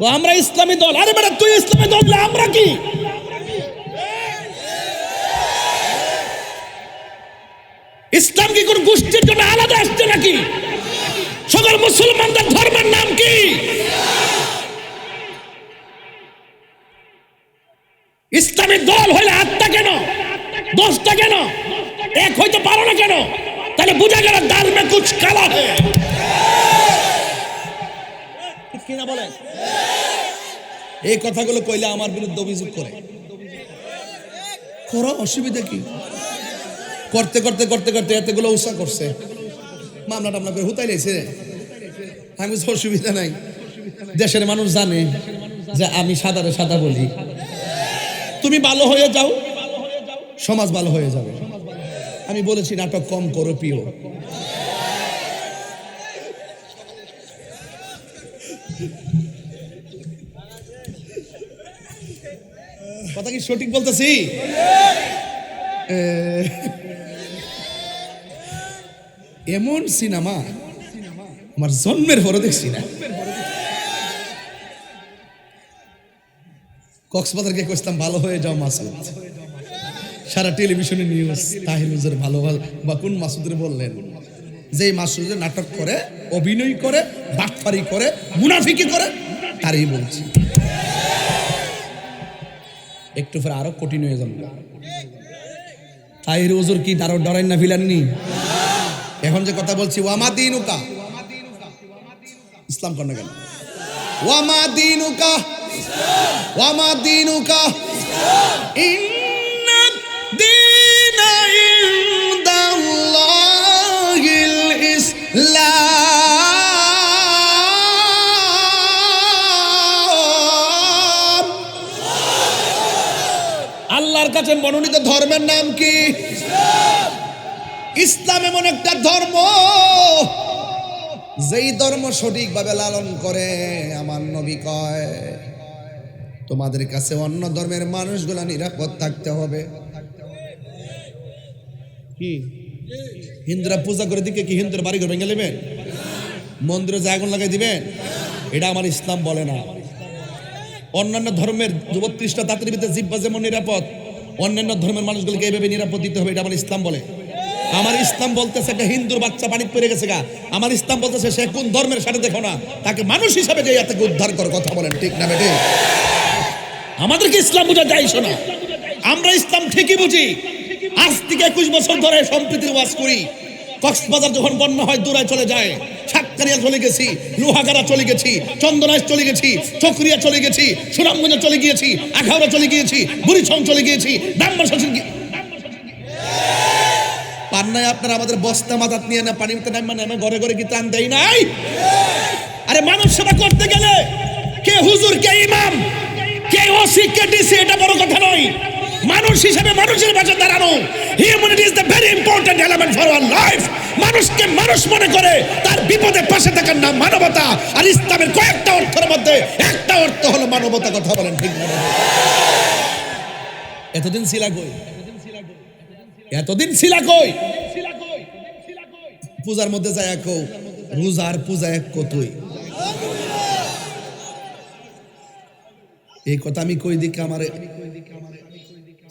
আমরা ইসলামী দল। আরে বেটা, তুই ইসলামী দল আমরা কি? ইসলাম কি কোন গোষ্ঠীর জন্য আলাদা আসছে নাকি? সকল মুসলমানদের ধর্মের নাম কি? ইসলামী দল হইলে আটটা কেন? দশটা কেন? এক হইতে পারো না কেন? তাহলে বুঝা গেল দাল মে কুছ কালা হে কিনা বলেন? এই কথাগুলো কইলে আমার বিরুদ্ধে অভিযোগ করে। করো অসুবিধা কি? করতে করতে করতে করতে এতগুলো উৎসাহ করছে। মামলা টামলা করে হুতাই লেছে আমি অসুবিধা নাই। দেশের মানুষ জানে যে আমি সাদারে সাদা বলি। তুমি ভালো হয়ে যাও, সমাজ ভালো হয়ে যাবে। আমি বলেছি, নাটক কম করো, প্রিয়। কথা কি সঠিক বলতেছি? এমন সিনেমা আমার জন্মের পরে দেখছি না। কক্সবাজারকে কইতাম ভালো হয়ে যাও মাসুদ। সারা টেলিভিশনে নিউজ তাহির ভালো ভালো, বা কোন মাসুদের বললেন? যে মাসুদের নাটক করে, অভিনয় করে বাটফারি করে, মুনাফিকি করে, তারই বলছি। একটু পরে আরও কঠিন হয়ে যাবে। তাহির ওজুর কি তারও ডরেন না ফিলাননি এখন যে কথা বলছি ওয়ামা দিনুকা? ইসলাম কন্যা কেন? ওয়ামা দিনুকা? ওয়ামা দিনুকা? ইন্না কাছে মনোনীত ধর্মের নাম কি? ইসলাম এমন একটা ধর্ম যেই ধর্ম সঠিকভাবে লালন করে, আমার নবী কয়, তোমাদের কাছে অন্য ধর্মের মানুষগুলা নিরাপদ থাকতে হবে। কি? হিন্দুরা পূজা করে দিকে কি হিন্দুরা বাড়ি ঘর ভেঙে নেবেন? মন্দিরে আগুন লাগাই দিবেন? এটা আমার ইসলাম বলে না। অন্যান্য ধর্মের বত্রিশটা দাঁতের ভিতরে জিব্বা যেমন নিরাপদ অন্যান্য ধর্মের মানুষগুলোকে এইভাবে নিরাপদ দিতে হবে, এটা আমার ইসলাম বলে। আমার ইসলাম বলতেছে একটা হিন্দুর বাচ্চা পানি পেরে গেছে গা। আমার ইসলাম বলতেছে, সে কোন ধর্মের সাথে দেখো না, তাকে মানুষ হিসাবে যে তাকে উদ্ধার কর কথা বলেন, ঠিক না বেটে? আমাদেরকে ইসলাম বোঝা যাই শোনা। আমরা ইসলাম ঠিকই বুঝি। আজ থেকে একুশ বছর ধরে সম্প্রীতির ওয়াজ করি। কক্সবাজার যখন বন্যা হয়, দূরায় চলে যায়। সাতকারিয়া চলে গেছি, লোহাগাড়া চলে গেছি, চন্দনায় চলে গেছি, চকরিয়া চলে গেছি, সুনামগঞ্জে চলে গিয়েছি, আখাউড়া চলে গিয়েছি, বুড়িছং চলে গিয়েছি দাম্বার শাসন পান্নায় আপনারা আমাদের বস্তা মাথাত নিয়ে না, পানিতে নামা, নামে, ঘরে ঘরে কি ত্রাণ দেয় নাই? আরে মানব সেবা করতে গেলে কে হুজুর, কে ইমাম, কে ওসি, কে ডিসি, এটা বড় কথা নয়। মানুষ হিসেবে মানুষের পাশে দাঁড়ানো। Humanity is the very important element for our life মানুষকে মানুষ মনে করে, তার বিপদে পাশে থাকার নাম মানবতা। আর ইসলামের কয়েকটা অর্থের মধ্যে একটা অর্থ হলো মানবতা কথা বলেন ঠিক না? এতদিন ছিলা কই? এতদিন ছিলা কই? পূজার মধ্যে যায় এক রোজার পূজা এক কতই? এই কথা আমি কই দিকে আমার?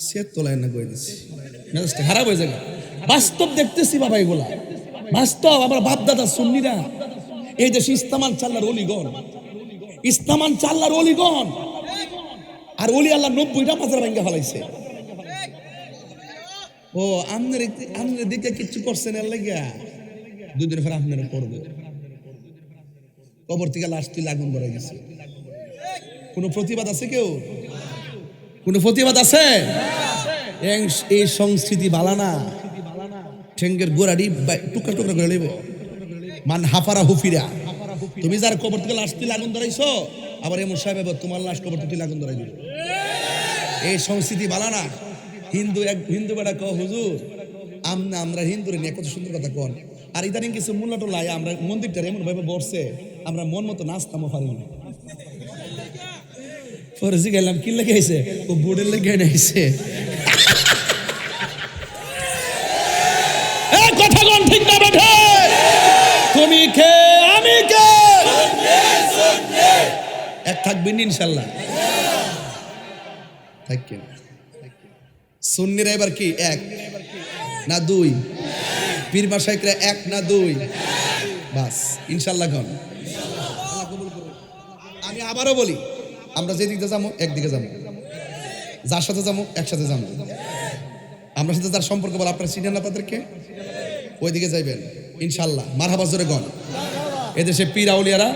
সে তোলায় না কই দিছি? খারাপ হয়ে যাবে। বাস্তব দেখতেছি বাবা এগুলা। বাস্তব, আমার বাপ দাদা শুননিরা এই দেশে ইস্তামান চাল্লার অলিগণ। ইস্তামান চাল্লার অলিগণ। আর অলি আল্লাহ নব্বইটা মাজার ভাঙ্গা ফেলাইছে। ও, আমনের আমনের দিকে কিচ্ছু করছেন এর লাগিয়া। দুদিন পর আপনারা করবে কবর থেকে লাশ তুলে আগুন ধরে গেছে। কোনো প্রতিবাদ আছে কেউ? কোনো প্রতিবাদ আছে? এই- সংস্কৃতি বালানা ঠেঙ্গের গোড়াটি বা- টুকরা টুকরা করে লইব। মান হাফারা হুফিরা। তুমি যার কবর থেকে লাশ তুলে আগুন ধরাইছো, আবার এমন সাহেব তোমার লাশ কবর থেকে আগুন ধরাই দিল। এই সংস্কৃতি বালানা হিন্দু এক হিন্দু বেটা ক হুজুর আমরা আমরা হিন্দুরে নিয়ে কত সুন্দর কথা কন। আর ইদানিং কিছু মূল্যটা লাই আমরা মন্দিরটা এমন ভাবে বসছে আমরা মন মতো নাচতামও পারি না। পরে গেলাম, কি লেগে আইছে? ও বোর্ডের লেগে আইছে কথা কোন ঠিক তুমি কে? আমি কে? এক থাকবেন ইনশাল্লাহ। থাকেন সুন্নিরা এবার কি? এক। না দুই। পীর মাসাইকরা এক, না দুই। বাস, ইনশাল্লাহ গণ আমি আবারও বলি, আমরা যেদিকে যাব, একদিকে যাব। যার সাথে যাব, একসাথে যাব। আমরা সাথে যার সম্পর্ক বলে, আপনার চিনেন না ওইদিকে যাইবেন ইনশাল্লাহ মারহাবা জোরে গণ। এদেশে পীর আউলিয়ারা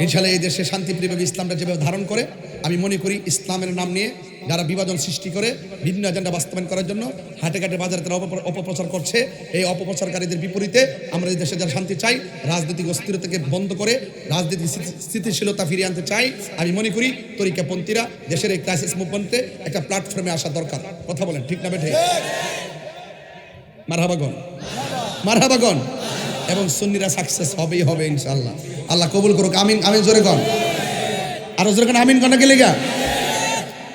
ইনশাল্লাহ এই দেশে শান্তিপ্রিয়ভাবে ইসলামটা যেভাবে ধারণ করে, আমি মনে করি ইসলামের নাম নিয়ে যারা বিভাজন সৃষ্টি করে বিভিন্ন এজেন্ডা বাস্তবায়ন করার জন্য হাটে ঘাটে বাজারে তারা অপপ্রচার করছে। এই অপপ্রচারকারীদের বিপরীতে আমরা এই দেশে যারা শান্তি চাই, রাজনৈতিক অস্থিরতাকে বন্ধ করে রাজনৈতিক স্থিতি- স্থিতিশীলতা ফিরিয়ে আনতে চাই, আমি মনে করি তরিকাপন্থীরা দেশের এই ক্রাইসিস মুভমেন্টে একটা প্ল্যাটফর্মে আসা দরকার। কথা বলেন, ঠিক না বেঠে? মারহাবাগন মারহাবাগন এবং সুন্নিরা সাকসেস হবেই হবে ইনশাআল্লাহ। আল্লাহ কবুল করুক, আমিন আমিন, জোরে কন। আরও জোরে কন, আমিন কন গেলে গা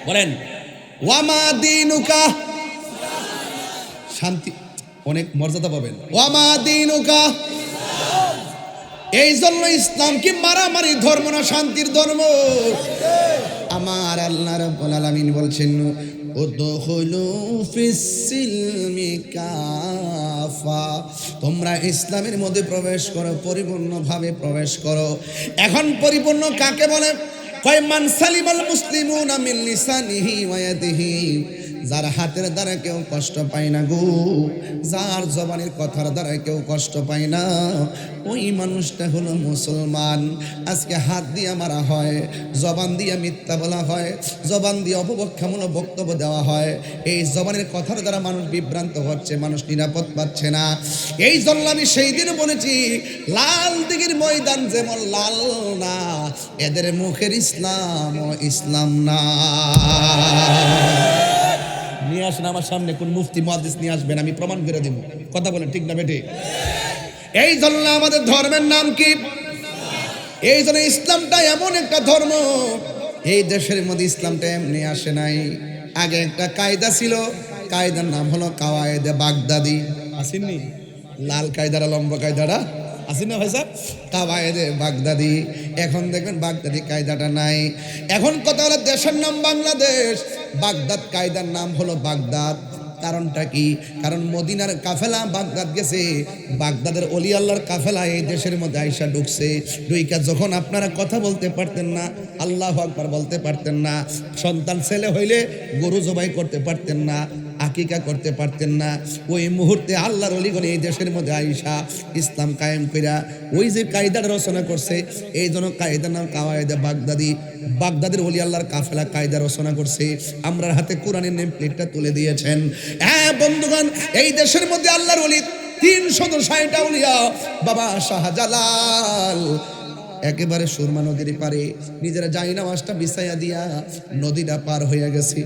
বলেন, ওয়ামা দিনুকা, শান্তি, অনেক মর্যাদা পাবেন। ওয়ামা দিনুকা, এই জন্য ইসলাম কি মারামারি ধর্ম না শান্তির ধর্ম? আমার আল্লাহ রাব্বুল আলামিন বলছেন তোমরা ইসলামের মধ্যে প্রবেশ করো, পরিপূর্ণভাবে প্রবেশ করো। এখন পরিপূর্ণ কাকে বলে? কয়, মান সালিমাল মুসলিমুনা মিন লিসানিহি ওয়া ইয়াদিহি। যার হাতের দ্বারা কেউ কষ্ট পায় না গো, যার জবানের কথার দ্বারা কেউ কষ্ট পায় না। ওই মানুষটা হলো মুসলমান। আজকে হাত দিয়ে মারা হয়, জবান দিয়ে মিথ্যা বলা হয়, জবান দিয়ে অপবক্ষামূলক বক্তব্য দেওয়া হয়। এই জবানের কথার দ্বারা মানুষ বিভ্রান্ত হচ্ছে, মানুষ নিরাপদ পাচ্ছে না। এই জন্য আমি সেই দিন বলেছি, লাল দিঘির ময়দান যেমন লাল না, এদের মুখের ইসলাম ইসলাম না। নিয়ে আসেন আমার সামনে কোন মুফতি মুহাদ্দিস নিয়ে আসবেন আমি প্রমাণ করে দিব। কথা বলেন ঠিক না বেটে এই জন্য আমাদের ধর্মের নাম কি? এই জন্য ইসলামটা এমন একটা ধর্ম এই দেশের মধ্যে ইসলামটা এমনি আসে নাই। আগে একটা কায়দা ছিল কায়দার নাম হলো কাওয়ায়েদে বাগদাদি। আসেননি? লাল কায়দারা লম্বা কায়দারা? আসেন না ভাই স্যার কাওয়ায়েদে বাগদাদি। এখন দেখবেন বাগদাদি কায়দাটা নাই। এখন কথা হলো দেশের নাম বাংলাদেশ। বাগদাদ কায়দার নাম হলো বাগদাদ। কারণটা কি? কারণ মদিনার কাফেলা বাগদাদ গেছে। বাগদাদের অলি আল্লাহর কাফেলা এই দেশের মধ্যে আইসা ঢুকছে। ডুইকা যখন আপনারা কথা বলতে পারতেন না, আল্লাহ আকবার বলতে পারতেন না, সন্তান ছেলে হইলে গরু জবাই করতে পারতেন না আকিকা করতে পারতেন না। ওই মুহূর্তে আল্লাহর অলিগণ এই দেশের মধ্যে আইসা ইসলাম কায়েম কইরা ওই যে কায়দার রচনা করছে, এই জন্য কায়দার নাম কাওয়ায়দে বাগদাদি। বাগদাদের অলি আল্লাহর কাফেলা কায়দা রচনা করছে। আমরার হাতে কোরআনের নেম প্লেটটা তুলে দিয়েছেন। হ্যাঁ বন্ধুগণ, এই দেশের মধ্যে আল্লাহর অলি তিনশত ষাটটা উলিয়া বাবা শাহজালাল। একেবারে সুরমা নদীর পারে। নিজেরা যাই নামাজটা বিছাইয়া দিয়া নদীটা পার হইয়া গেছে।